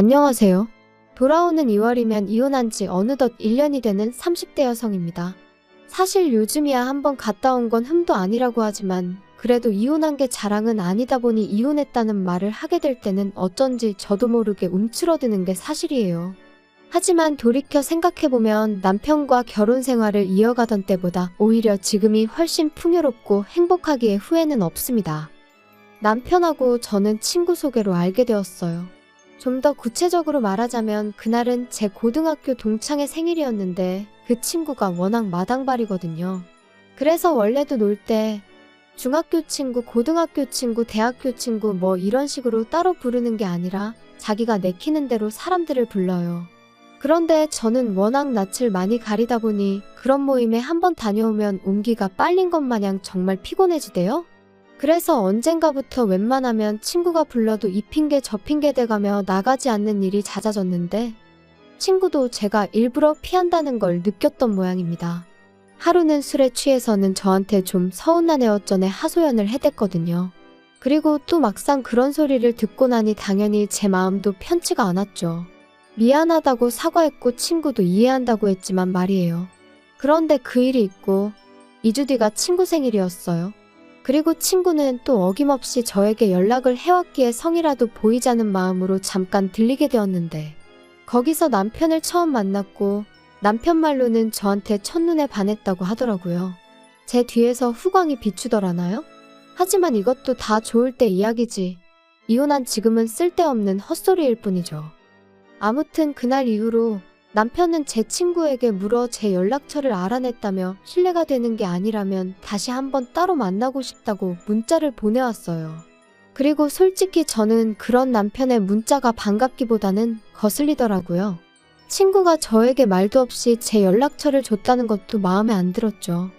안녕하세요. 돌아오는 2월이면 이혼한 지 어느덧 1년이 되는 30대 여성입니다. 사실 요즘이야 한번 갔다 온 건 흠도 아니라고 하지만 그래도 이혼한 게 자랑은 아니다 보니 이혼했다는 말을 하게 될 때는 어쩐지 저도 모르게 움츠러드는 게 사실이에요. 하지만 돌이켜 생각해보면 남편과 결혼 생활을 이어가던 때보다 오히려 지금이 훨씬 풍요롭고 행복하기에 후회는 없습니다. 남편하고 저는 친구 소개로 알게 되었어요. 좀 더 구체적으로 말하자면 그날은 제 고등학교 동창의 생일이었는데 그 친구가 워낙 마당발이거든요. 그래서 원래도 놀 때 중학교 친구, 고등학교 친구, 대학교 친구 뭐 이런 식으로 따로 부르는 게 아니라 자기가 내키는 대로 사람들을 불러요. 그런데 저는 워낙 낯을 많이 가리다 보니 그런 모임에 한번 다녀오면 온기가 빨린 것 마냥 정말 피곤해지대요. 그래서 언젠가부터 웬만하면 친구가 불러도 이 핑계 저 핑계 대가며 나가지 않는 일이 잦아졌는데 친구도 제가 일부러 피한다는 걸 느꼈던 모양입니다. 하루는 술에 취해서는 저한테 좀 서운한 애 어쩌네 하소연을 해댔거든요. 그리고 또 막상 그런 소리를 듣고 나니 당연히 제 마음도 편치가 않았죠. 미안하다고 사과했고 친구도 이해한다고 했지만 말이에요. 그런데 그 일이 있고 2주 뒤가 친구 생일이었어요. 그리고 친구는 또 어김없이 저에게 연락을 해왔기에 성이라도 보이자는 마음으로 잠깐 들리게 되었는데 거기서 남편을 처음 만났고 남편 말로는 저한테 첫눈에 반했다고 하더라고요. 제 뒤에서 후광이 비추더라나요? 하지만 이것도 다 좋을 때 이야기지. 이혼한 지금은 쓸데없는 헛소리일 뿐이죠. 아무튼 그날 이후로 남편은 제 친구에게 물어 제 연락처를 알아냈다며 신뢰가 되는 게 아니라면 다시 한번 따로 만나고 싶다고 문자를 보내왔어요. 그리고 솔직히 저는 그런 남편의 문자가 반갑기보다는 거슬리더라고요. 친구가 저에게 말도 없이 제 연락처를 줬다는 것도 마음에 안 들었죠.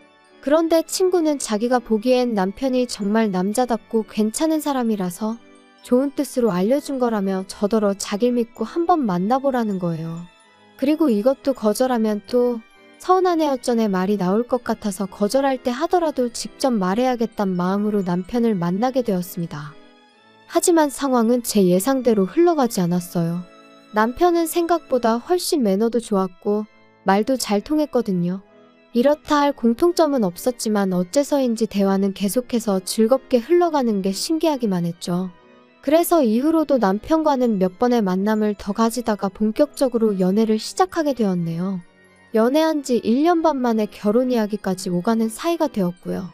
그런데 친구는 자기가 보기엔 남편이 정말 남자답고 괜찮은 사람이라서 좋은 뜻으로 알려준 거라며 저더러 자길 믿고 한번 만나보라는 거예요. 그리고 이것도 거절하면 또 서운한 애 어쩌네 말이 나올 것 같아서 거절할 때 하더라도 직접 말해야겠단 마음으로 남편을 만나게 되었습니다. 하지만 상황은 제 예상대로 흘러가지 않았어요. 남편은 생각보다 훨씬 매너도 좋았고 말도 잘 통했거든요. 이렇다 할 공통점은 없었지만 어째서인지 대화는 계속해서 즐겁게 흘러가는 게 신기하기만 했죠. 그래서 이후로도 남편과는 몇 번의 만남을 더 가지다가 본격적으로 연애를 시작하게 되었네요. 연애한 지 1년 반 만에 결혼 이야기까지 오가는 사이가 되었고요.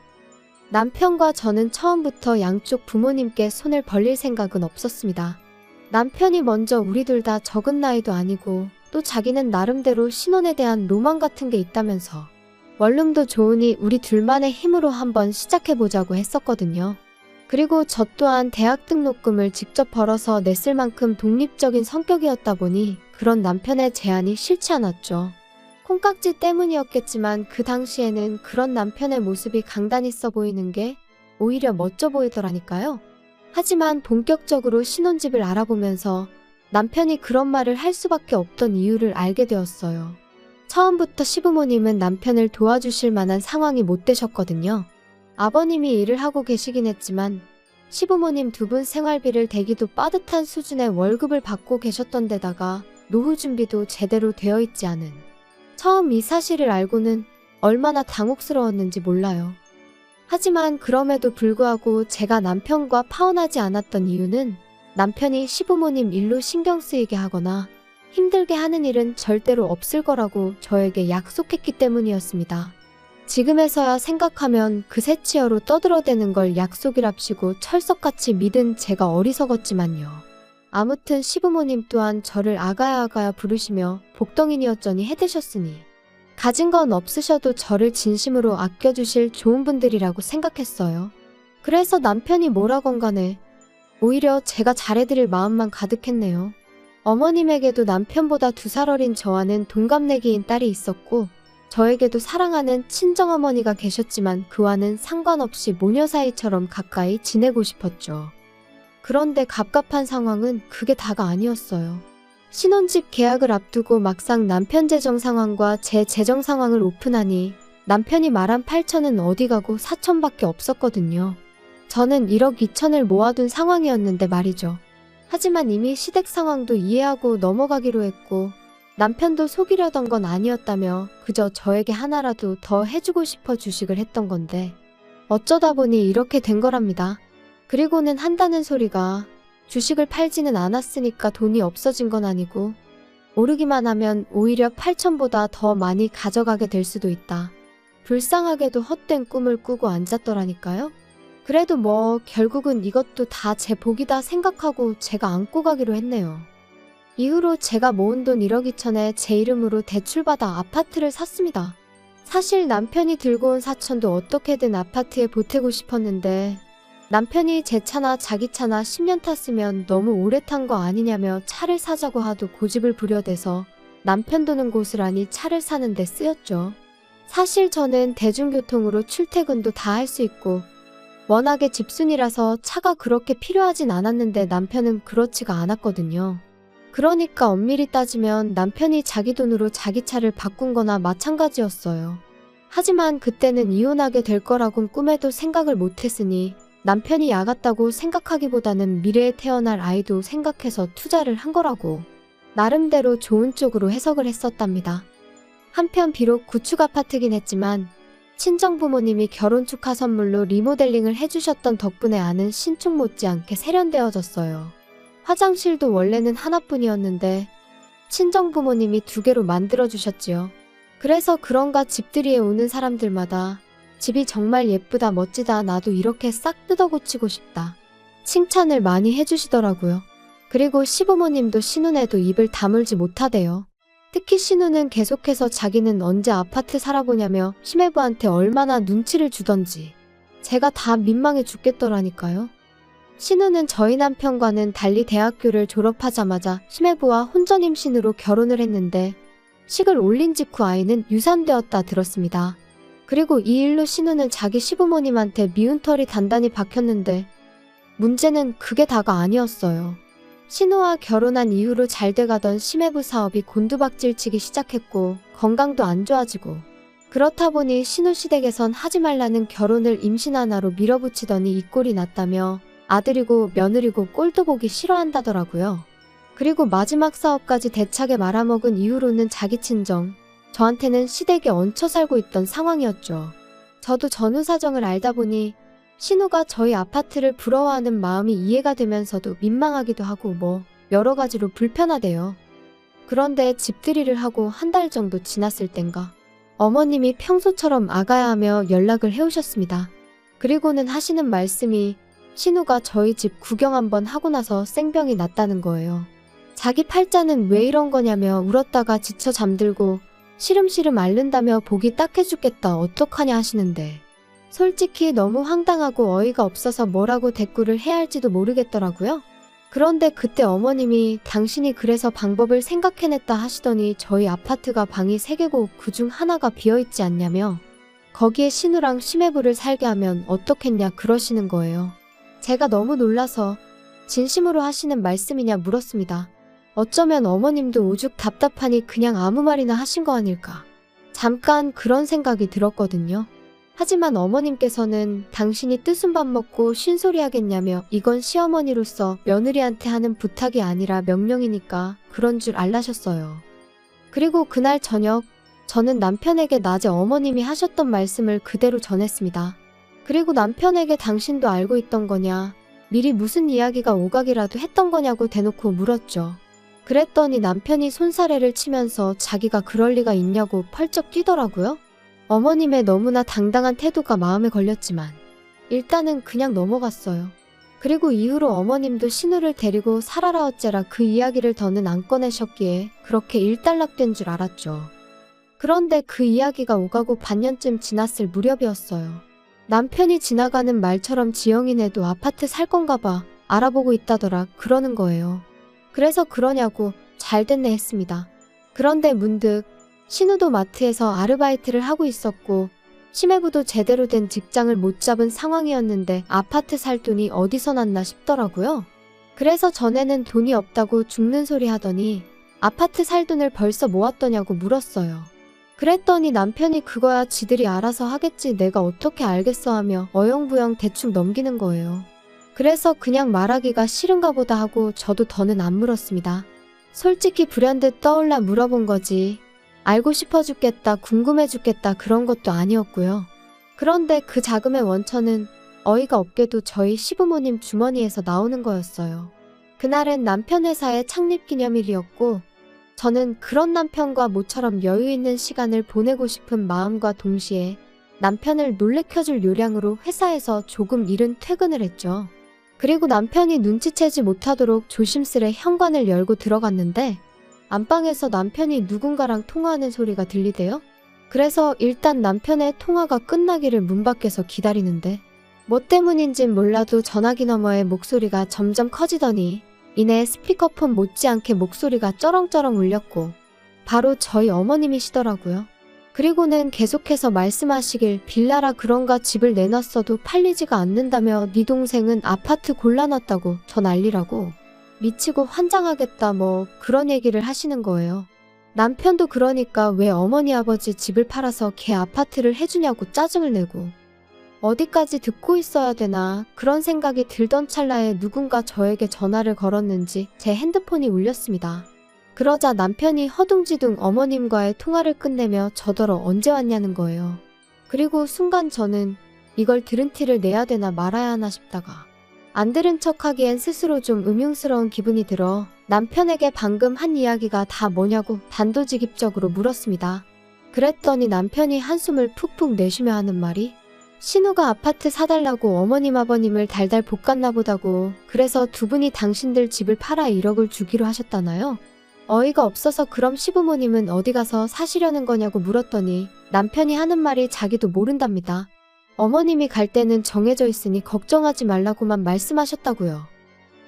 남편과 저는 처음부터 양쪽 부모님께 손을 벌릴 생각은 없었습니다. 남편이 먼저 우리 둘 다 적은 나이도 아니고 또 자기는 나름대로 신혼에 대한 로망 같은 게 있다면서 원룸도 좋으니 우리 둘만의 힘으로 한번 시작해보자고 했었거든요. 그리고 저 또한 대학 등록금을 직접 벌어서 냈을 만큼 독립적인 성격이었다 보니 그런 남편의 제안이 싫지 않았죠. 콩깍지 때문이었겠지만 그 당시에는 그런 남편의 모습이 강단 있어 보이는 게 오히려 멋져 보이더라니까요. 하지만 본격적으로 신혼집을 알아보면서 남편이 그런 말을 할 수밖에 없던 이유를 알게 되었어요. 처음부터 시부모님은 남편을 도와주실 만한 상황이 못 되셨거든요. 아버님이 일을 하고 계시긴 했지만 시부모님 두 분 생활비를 대기도 빠듯한 수준의 월급을 받고 계셨던 데다가 노후 준비도 제대로 되어 있지 않은 처음 이 사실을 알고는 얼마나 당혹스러웠는지 몰라요. 하지만 그럼에도 불구하고 제가 남편과 파혼하지 않았던 이유는 남편이 시부모님 일로 신경 쓰이게 하거나 힘들게 하는 일은 절대로 없을 거라고 저에게 약속했기 때문이었습니다. 지금에서야 생각하면 그 새치어로 떠들어대는 걸 약속이랍시고 철석같이 믿은 제가 어리석었지만요. 아무튼 시부모님 또한 저를 아가야 아가야 부르시며 복덩이니었더니 해대셨으니 가진 건 없으셔도 저를 진심으로 아껴주실 좋은 분들이라고 생각했어요. 그래서 남편이 뭐라건 간에 오히려 제가 잘해드릴 마음만 가득했네요. 어머님에게도 남편보다 두 살 어린 저와는 동갑내기인 딸이 있었고 저에게도 사랑하는 친정어머니가 계셨지만 그와는 상관없이 모녀 사이처럼 가까이 지내고 싶었죠. 그런데 갑갑한 상황은 그게 다가 아니었어요. 신혼집 계약을 앞두고 막상 남편 재정 상황과 제 재정 상황을 오픈하니 남편이 말한 8천은 어디 가고 4천밖에 없었거든요. 저는 1억 2천을 모아둔 상황이었는데 말이죠. 하지만 이미 시댁 상황도 이해하고 넘어가기로 했고 남편도 속이려던 건 아니었다며 그저 저에게 하나라도 더 해주고 싶어 주식을 했던 건데 어쩌다 보니 이렇게 된 거랍니다. 그리고는 한다는 소리가 주식을 팔지는 않았으니까 돈이 없어진 건 아니고 오르기만 하면 오히려 8천보다 더 많이 가져가게 될 수도 있다. 불쌍하게도 헛된 꿈을 꾸고 앉았더라니까요. 그래도 뭐 결국은 이것도 다 제 복이다 생각하고 제가 안고 가기로 했네요. 이후로 제가 모은 돈 1억 2천에 제 이름으로 대출받아 아파트를 샀습니다. 사실 남편이 들고 온 사천도 어떻게든 아파트에 보태고 싶었는데 남편이 제 차나 자기 차나 10년 탔으면 너무 오래 탄 거 아니냐며 차를 사자고 하도 고집을 부려대서 남편 도는 곳을 아니 차를 사는데 쓰였죠. 사실 저는 대중교통으로 출퇴근도 다 할 수 있고 워낙에 집순이라서 차가 그렇게 필요하진 않았는데 남편은 그렇지가 않았거든요. 그러니까 엄밀히 따지면 남편이 자기 돈으로 자기 차를 바꾼 거나 마찬가지였어요. 하지만 그때는 이혼하게 될 거라곤 꿈에도 생각을 못했으니 남편이 야갔다고 생각하기보다는 미래에 태어날 아이도 생각해서 투자를 한 거라고 나름대로 좋은 쪽으로 해석을 했었답니다. 한편 비록 구축 아파트긴 했지만 친정 부모님이 결혼 축하 선물로 리모델링을 해주셨던 덕분에 아는 신축 못지않게 세련되어졌어요. 화장실도 원래는 하나뿐이었는데 친정 부모님이 두 개로 만들어 주셨지요. 그래서 그런가 집들이에 오는 사람들마다 집이 정말 예쁘다 멋지다 나도 이렇게 싹 뜯어 고치고 싶다. 칭찬을 많이 해주시더라고요. 그리고 시부모님도 신혼에도 입을 다물지 못하대요. 특히 신우는 계속해서 자기는 언제 아파트 살아보냐며 심해부한테 얼마나 눈치를 주던지 제가 다 민망해 죽겠더라니까요. 신우는 저희 남편과는 달리 대학교를 졸업하자마자 심해부와 혼전 임신으로 결혼을 했는데 식을 올린 직후 아이는 유산되었다 들었습니다. 그리고 이 일로 신우는 자기 시부모님한테 미운 털이 단단히 박혔는데 문제는 그게 다가 아니었어요. 신우와 결혼한 이후로 잘 돼가던 심해부 사업이 곤두박질치기 시작했고 건강도 안 좋아지고 그렇다 보니 신우 시댁에선 하지 말라는 결혼을 임신 하나로 밀어붙이더니 이 꼴이 났다며 아들이고 며느리고 꼴도 보기 싫어한다더라고요. 그리고 마지막 사업까지 대차게 말아먹은 이후로는 자기 친정, 저한테는 시댁에 얹혀 살고 있던 상황이었죠. 저도 전후 사정을 알다 보니 신우가 저희 아파트를 부러워하는 마음이 이해가 되면서도 민망하기도 하고 뭐 여러 가지로 불편하대요. 그런데 집들이를 하고 한 달 정도 지났을 땐가 어머님이 평소처럼 아가야 하며 연락을 해오셨습니다. 그리고는 하시는 말씀이 신우가 저희 집 구경 한번 하고 나서 생병이 났다는 거예요. 자기 팔자는 왜 이런 거냐며 울었다가 지쳐 잠들고 시름시름 앓는다며 보기 딱해 죽겠다 어떡하냐 하시는데 솔직히 너무 황당하고 어이가 없어서 뭐라고 대꾸를 해야 할지도 모르겠더라고요. 그런데 그때 어머님이 당신이 그래서 방법을 생각해냈다 하시더니 저희 아파트가 방이 3개고 그중 하나가 비어있지 않냐며 거기에 신우랑 심해부를 살게 하면 어떻겠냐 그러시는 거예요. 제가 너무 놀라서 진심으로 하시는 말씀이냐 물었습니다. 어쩌면 어머님도 오죽 답답하니 그냥 아무 말이나 하신 거 아닐까. 잠깐 그런 생각이 들었거든요. 하지만 어머님께서는 당신이 뜨순 밥 먹고 쉰소리 하겠냐며 이건 시어머니로서 며느리한테 하는 부탁이 아니라 명령이니까 그런 줄 알라셨어요. 그리고 그날 저녁 저는 남편에게 낮에 어머님이 하셨던 말씀을 그대로 전했습니다. 그리고 남편에게 당신도 알고 있던 거냐, 미리 무슨 이야기가 오각이라도 했던 거냐고 대놓고 물었죠. 그랬더니 남편이 손사래를 치면서 자기가 그럴 리가 있냐고 펄쩍 뛰더라고요. 어머님의 너무나 당당한 태도가 마음에 걸렸지만 일단은 그냥 넘어갔어요. 그리고 이후로 어머님도 신우를 데리고 살아라 어째라 그 이야기를 더는 안 꺼내셨기에 그렇게 일단락된 줄 알았죠. 그런데 그 이야기가 오가고 반년쯤 지났을 무렵이었어요. 남편이 지나가는 말처럼 지영이네도 아파트 살 건가 봐 알아보고 있다더라 그러는 거예요. 그래서 그러냐고 잘 됐네 했습니다. 그런데 문득 신우도 마트에서 아르바이트를 하고 있었고 심해부도 제대로 된 직장을 못 잡은 상황이었는데 아파트 살 돈이 어디서 났나 싶더라고요. 그래서 전에는 돈이 없다고 죽는 소리 하더니 아파트 살 돈을 벌써 모았더냐고 물었어요. 그랬더니 남편이 그거야 지들이 알아서 하겠지 내가 어떻게 알겠어 하며 어영부영 대충 넘기는 거예요. 그래서 그냥 말하기가 싫은가 보다 하고 저도 더는 안 물었습니다. 솔직히 불현듯 떠올라 물어본 거지. 알고 싶어 죽겠다, 궁금해 죽겠다 그런 것도 아니었고요. 그런데 그 자금의 원천은 어이가 없게도 저희 시부모님 주머니에서 나오는 거였어요. 그날은 남편 회사의 창립 기념일이었고, 저는 그런 남편과 모처럼 여유 있는 시간을 보내고 싶은 마음과 동시에 남편을 놀래켜줄 요량으로 회사에서 조금 이른 퇴근을 했죠. 그리고 남편이 눈치채지 못하도록 조심스레 현관을 열고 들어갔는데, 안방에서 남편이 누군가랑 통화하는 소리가 들리대요? 그래서 일단 남편의 통화가 끝나기를 문 밖에서 기다리는데 뭐 때문인진 몰라도 전화기 너머의 목소리가 점점 커지더니 이내 스피커폰 못지않게 목소리가 쩌렁쩌렁 울렸고 바로 저희 어머님이시더라고요. 그리고는 계속해서 말씀하시길 빌라라 그런가 집을 내놨어도 팔리지가 않는다며 네 동생은 아파트 골라놨다고 저 난리라고 미치고 환장하겠다 뭐 그런 얘기를 하시는 거예요. 남편도 그러니까 왜 어머니 아버지 집을 팔아서 걔 아파트를 해주냐고 짜증을 내고 어디까지 듣고 있어야 되나 그런 생각이 들던 찰나에 누군가 저에게 전화를 걸었는지 제 핸드폰이 울렸습니다. 그러자 남편이 허둥지둥 어머님과의 통화를 끝내며 저더러 언제 왔냐는 거예요. 그리고 순간 저는 이걸 들은 티를 내야 되나 말아야 하나 싶다가 안 들은 척 하기엔 스스로 좀 음흉스러운 기분이 들어 남편에게 방금 한 이야기가 다 뭐냐고 단도직입적으로 물었습니다. 그랬더니 남편이 한숨을 푹푹 내쉬며 하는 말이 신우가 아파트 사달라고 어머님 아버님을 달달 볶았나 보다고 그래서 두 분이 당신들 집을 팔아 1억을 주기로 하셨다나요? 어이가 없어서 그럼 시부모님은 어디 가서 사시려는 거냐고 물었더니 남편이 하는 말이 자기도 모른답니다. 어머님이 갈 때는 정해져 있으니 걱정하지 말라고만 말씀하셨다고요.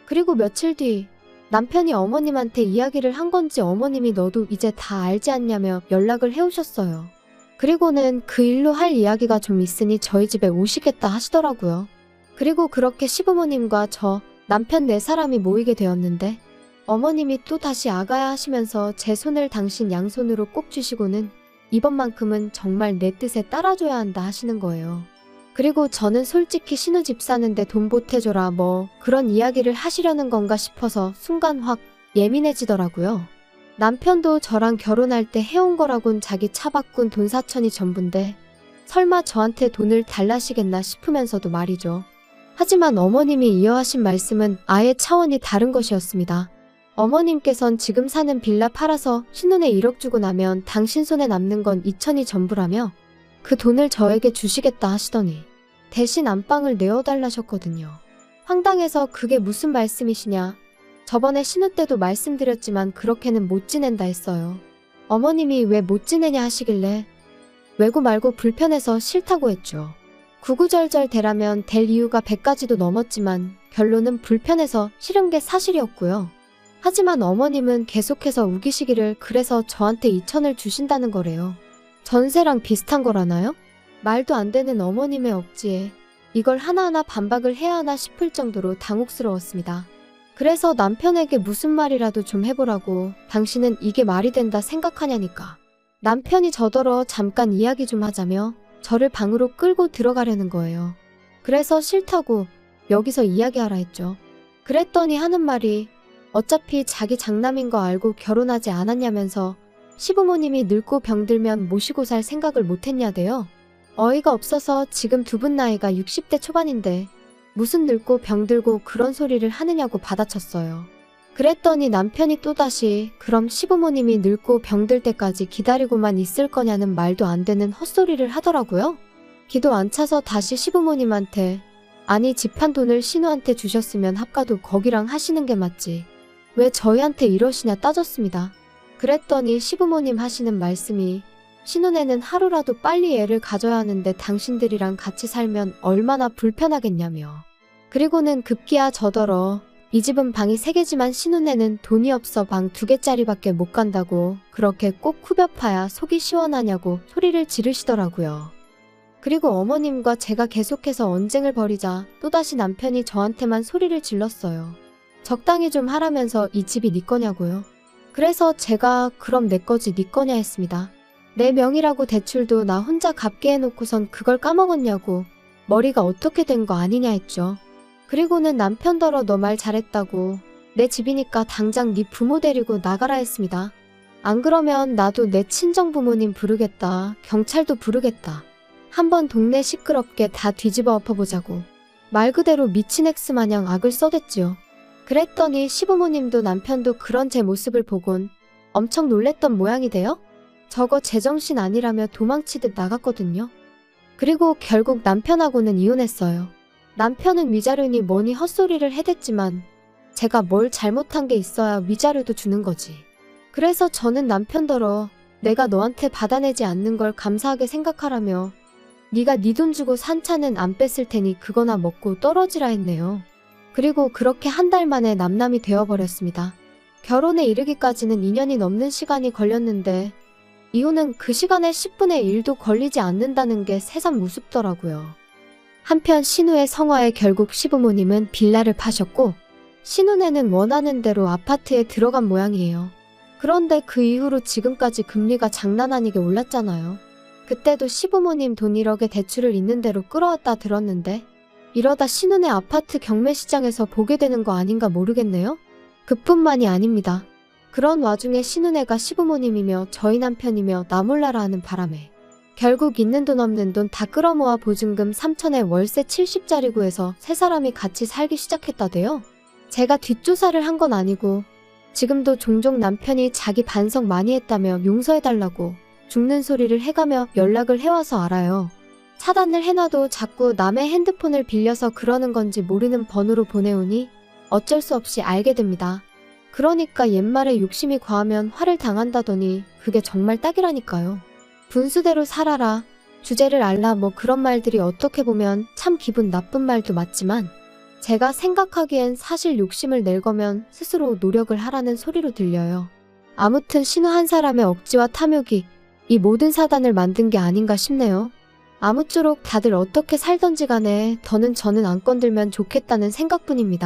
그리고 며칠 뒤 남편이 어머님한테 이야기를 한 건지 어머님이 너도 이제 다 알지 않냐며 연락을 해오셨어요. 그리고는 그 일로 할 이야기가 좀 있으니 저희 집에 오시겠다 하시더라고요. 그리고 그렇게 시부모님과 저, 남편 네 사람이 모이게 되었는데 어머님이 또 다시 아가야 하시면서 제 손을 당신 양손으로 꼭 쥐시고는 이번만큼은 정말 내 뜻에 따라줘야 한다 하시는 거예요. 그리고 저는 솔직히 신우집 사는데 돈 보태줘라 뭐 그런 이야기를 하시려는 건가 싶어서 순간 확 예민해지더라고요. 남편도 저랑 결혼할 때 해온 거라곤 자기 차 바꾼 돈 사천이 전부인데 설마 저한테 돈을 달라시겠나 싶으면서도 말이죠. 하지만 어머님이 이어하신 말씀은 아예 차원이 다른 것이었습니다. 어머님께선 지금 사는 빌라 팔아서 신혼에 1억 주고 나면 당신 손에 남는 건 2천이 전부라며 그 돈을 저에게 주시겠다 하시더니 대신 안방을 내어달라셨거든요. 황당해서 그게 무슨 말씀이시냐. 저번에 신우 때도 말씀드렸지만 그렇게는 못 지낸다 했어요. 어머님이 왜 못 지내냐 하시길래 외고 말고 불편해서 싫다고 했죠. 구구절절 대라면 될 이유가 100가지도 넘었지만 결론은 불편해서 싫은 게 사실이었고요. 하지만 어머님은 계속해서 우기시기를 그래서 저한테 2천을 주신다는 거래요. 전세랑 비슷한 거라나요? 말도 안 되는 어머님의 억지에 이걸 하나하나 반박을 해야 하나 싶을 정도로 당혹스러웠습니다. 그래서 남편에게 무슨 말이라도 좀 해보라고 당신은 이게 말이 된다 생각하냐니까. 남편이 저더러 잠깐 이야기 좀 하자며 저를 방으로 끌고 들어가려는 거예요. 그래서 싫다고 여기서 이야기하라 했죠. 그랬더니 하는 말이 어차피 자기 장남인 거 알고 결혼하지 않았냐면서 시부모님이 늙고 병들면 모시고 살 생각을 못했냐대요. 어이가 없어서 지금 두 분 나이가 60대 초반인데 무슨 늙고 병들고 그런 소리를 하느냐고 받아쳤어요. 그랬더니 남편이 또다시 그럼 시부모님이 늙고 병들 때까지 기다리고만 있을 거냐는 말도 안 되는 헛소리를 하더라고요. 기도 안 차서 다시 시부모님한테 아니 집 한 돈을 신우한테 주셨으면 합가도 거기랑 하시는 게 맞지. 왜 저희한테 이러시냐 따졌습니다. 그랬더니 시부모님 하시는 말씀이 신혼에는 하루라도 빨리 애를 가져야 하는데 당신들이랑 같이 살면 얼마나 불편하겠냐며. 그리고는 급기야 저더러 이 집은 방이 3개지만 신혼에는 돈이 없어 방 2개짜리밖에 못 간다고 그렇게 꼭 후벼파야 속이 시원하냐고 소리를 지르시더라고요. 그리고 어머님과 제가 계속해서 언쟁을 벌이자 또다시 남편이 저한테만 소리를 질렀어요. 적당히 좀 하라면서 이 집이 네 거냐고요. 그래서 제가 그럼 내 거지 네 거냐 했습니다. 내 명이라고 대출도 나 혼자 갚게 해놓고선 그걸 까먹었냐고 머리가 어떻게 된 거 아니냐 했죠. 그리고는 남편더러 너 말 잘했다고 내 집이니까 당장 네 부모 데리고 나가라 했습니다. 안 그러면 나도 내 친정 부모님 부르겠다. 경찰도 부르겠다. 한번 동네 시끄럽게 다 뒤집어 엎어보자고. 말 그대로 미친 엑스 마냥 악을 써댔지요. 그랬더니 시부모님도 남편도 그런 제 모습을 보곤 엄청 놀랬던 모양이 돼요. 저거 제정신 아니라며 도망치듯 나갔거든요. 그리고 결국 남편하고는 이혼했어요. 남편은 위자료니 뭐니 헛소리를 해댔지만 제가 뭘 잘못한 게 있어야 위자료도 주는 거지. 그래서 저는 남편더러 내가 너한테 받아내지 않는 걸 감사하게 생각하라며 네가 네 돈 주고 산 차는 안 뺐을 테니 그거나 먹고 떨어지라 했네요. 그리고 그렇게 한 달 만에 남남이 되어버렸습니다. 결혼에 이르기까지는 2년이 넘는 시간이 걸렸는데 이혼은 그 시간에 10분의 1도 걸리지 않는다는 게 새삼 우습더라고요. 한편 신우의 성화에 결국 시부모님은 빌라를 파셨고 신우네는 원하는 대로 아파트에 들어간 모양이에요. 그런데 그 이후로 지금까지 금리가 장난 아니게 올랐잖아요. 그때도 시부모님 돈 1억에 대출을 있는 대로 끌어왔다 들었는데 이러다 신은의 아파트 경매 시장에서 보게 되는 거 아닌가 모르겠네요. 그뿐만이 아닙니다. 그런 와중에 신은혜가 시부모님이며 저희 남편이며 나 몰라라 하는 바람에 결국 있는 돈 없는 돈 다 끌어모아 보증금 3천에 월세 70짜리 구해서 세 사람이 같이 살기 시작했다대요. 제가 뒷조사를 한 건 아니고 지금도 종종 남편이 자기 반성 많이 했다며 용서해달라고 죽는 소리를 해가며 연락을 해와서 알아요. 차단을 해놔도 자꾸 남의 핸드폰을 빌려서 그러는 건지 모르는 번호로 보내오니 어쩔 수 없이 알게 됩니다. 그러니까 옛말에 욕심이 과하면 화를 당한다더니 그게 정말 딱이라니까요. 분수대로 살아라. 주제를 알라 뭐 그런 말들이 어떻게 보면 참 기분 나쁜 말도 맞지만 제가 생각하기엔 사실 욕심을 낼 거면 스스로 노력을 하라는 소리로 들려요. 아무튼 신우 한 사람의 억지와 탐욕이 이 모든 사단을 만든 게 아닌가 싶네요. 아무쪼록 다들 어떻게 살던지 간에 더는 저는 안 건들면 좋겠다는 생각뿐입니다.